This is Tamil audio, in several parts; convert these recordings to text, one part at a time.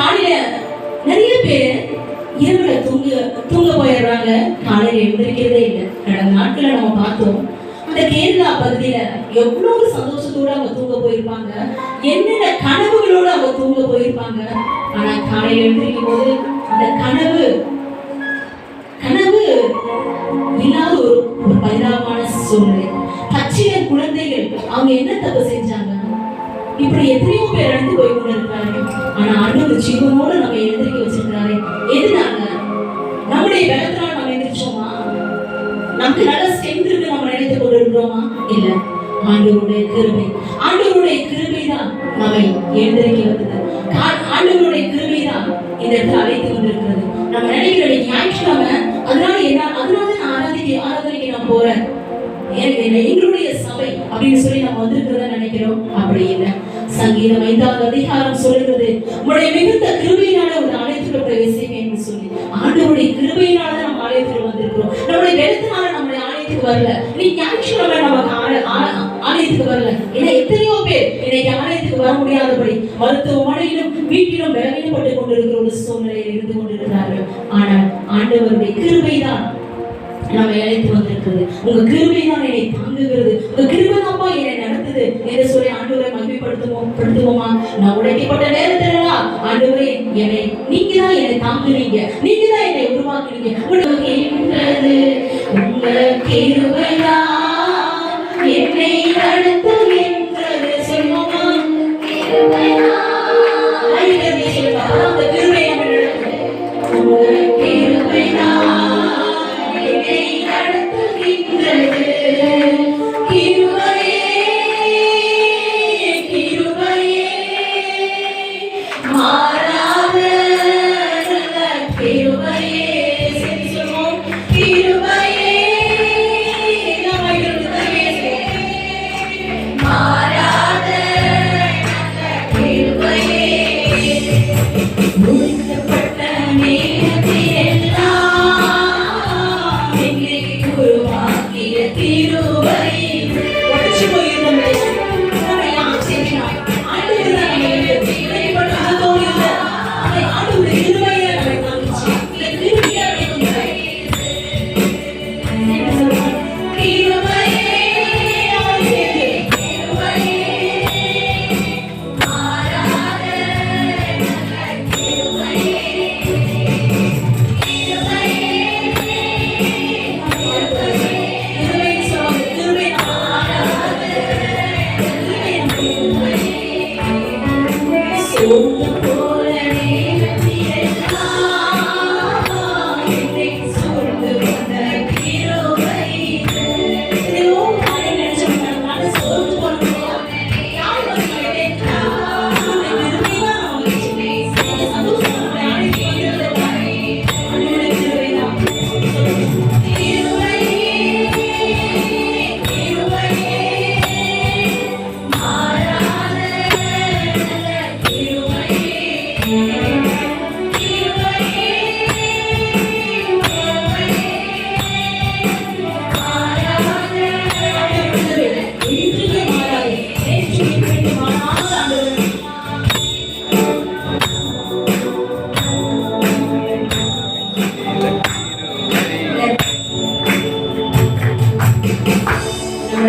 நான் காலையில நிறைய பேர் இரவுல தூங்க தூங்க போயிடுறாங்க. காலையில எழுந்திருக்கிறதே இல்லை. கடந்த நாட்களை நம்ம பார்த்தோம். அந்த கேரளா பகுதியில எவ்வளவு சந்தோஷத்தோட அவங்க தூங்க போயிருப்பாங்க. என்னென்ன கனவுகளோட அவங்க தூங்க போயிருப்பாங்க. ஆனா காலையில எழுந்திருக்கும் போது அந்த கனவு கனவு இல்லாத ஒரு ஒரு பரிதாபமான சூழ்நிலை. பச்சில குழந்தைகள் அவங்க என்ன தப்பு செஞ்சாங்க? இப்படி எத்தனையோ பேர் இழந்து போய் கொண்டு இருக்காங்க ஆனா ஆண்டவர் ஜீவனோடு நம்ம எழுந்திருக்க வச்சிருக்காரு எதுனால? நம்முடைய பலத்தினால் நம்ம எந்திரிச்சோமா நமக்கு நல்ல ஸ்ட்ரென்த் இருக்கு நம்ம நினைத்து கொண்டு இருக்கிறோமா இல்ல. ஆண்டவருடைய கிருபை. ஆண்டவருடைய கிருபை தான் நம்மை எழுந்திருக்க வந்தது ஆண்டவருடைய கிருபை தான் இந்த இடத்துல அழைத்து கொண்டிருக்கிறது. நம்ம நினைக்கிற ஞாயிற்றுக்கிழமை அதனால என்ன அதனால நான் ஆராதிக்க ஆராதனைக்கு நான் போறேன். என்ன எங்களுடைய சபை அப்படின்னு சொல்லி நம்ம வந்திருக்கிறத நினைக்கிறோம்? அப்படி இல்லை. சங்கீதம் ஐந்தாவது அதிகாரம் சொல்கிறது உடைய மிகுந்த கிருபையினால ஒரு ஆலயத்துக்குள்ள பிரவேசிங்க என்று சொல்லி. ஆண்டவருடைய கிருபையினால தான் நம்ம ஆலயத்துக்கு வந்திருக்கிறோம். நம்முடைய வெள்ளத்தினால நம்முடைய ஆலயத்துக்கு வரல. இன்னைக்கு ஞாயிற்றுக்கிழமை நம்ம ஆலயத்துக்கு வரல. ஏன்னா எத்தனையோ பேர் இன்னைக்கு ஆலயத்துக்கு வர முடியாதபடி மருத்துவமனையிலும் வீட்டிலும் பலவீனப்பட்டு கொண்டிருக்கிற ஒரு சூழ்நிலையில் இருந்து கொண்டிருக்கிறார்கள். ஆனால் ஆண்டவருடைய கிருபைதான் தான் அழைத்து வந்திருக்கிறது உங்க கிருபை தான் என்னை தாங்குகிறது உங்க கிருபை தான்ப்பா என்னை நடத்துது. என்று சொல்லி ஆண்டவரை மகிமைப்படுத்துவோம் படுத்துவோமா? நான் உடைக்கப்பட்ட நேரத்துல ஆண்டவரே என்னை நீங்க தான் என்னை தாங்குனீங்க நீங்க தான் என்னை உருவாக்குனீங்க உங்களுக்கு என்றது உங்க கிருபைதான் என்னை நடத்து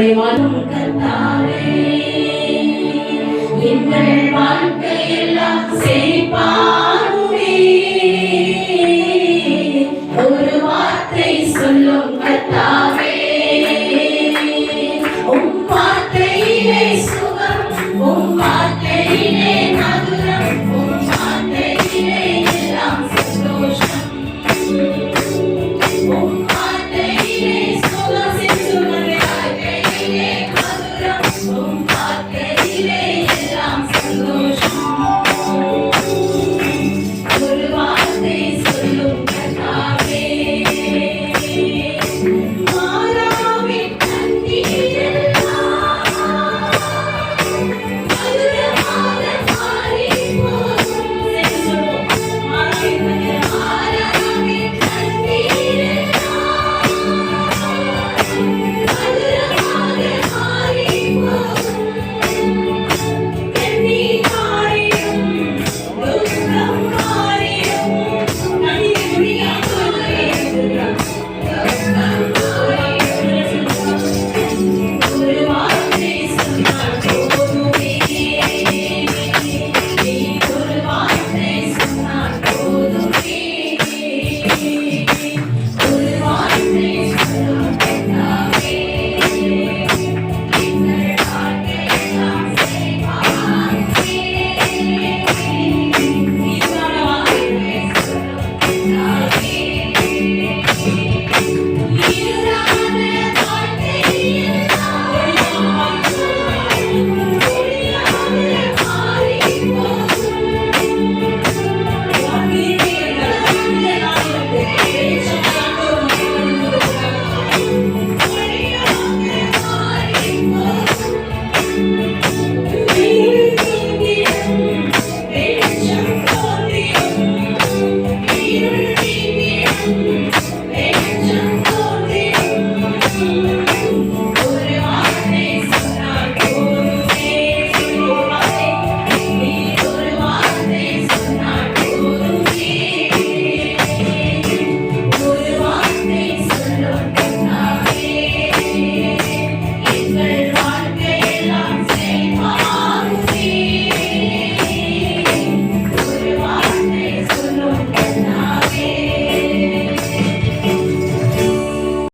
நம்முடைய வாழும்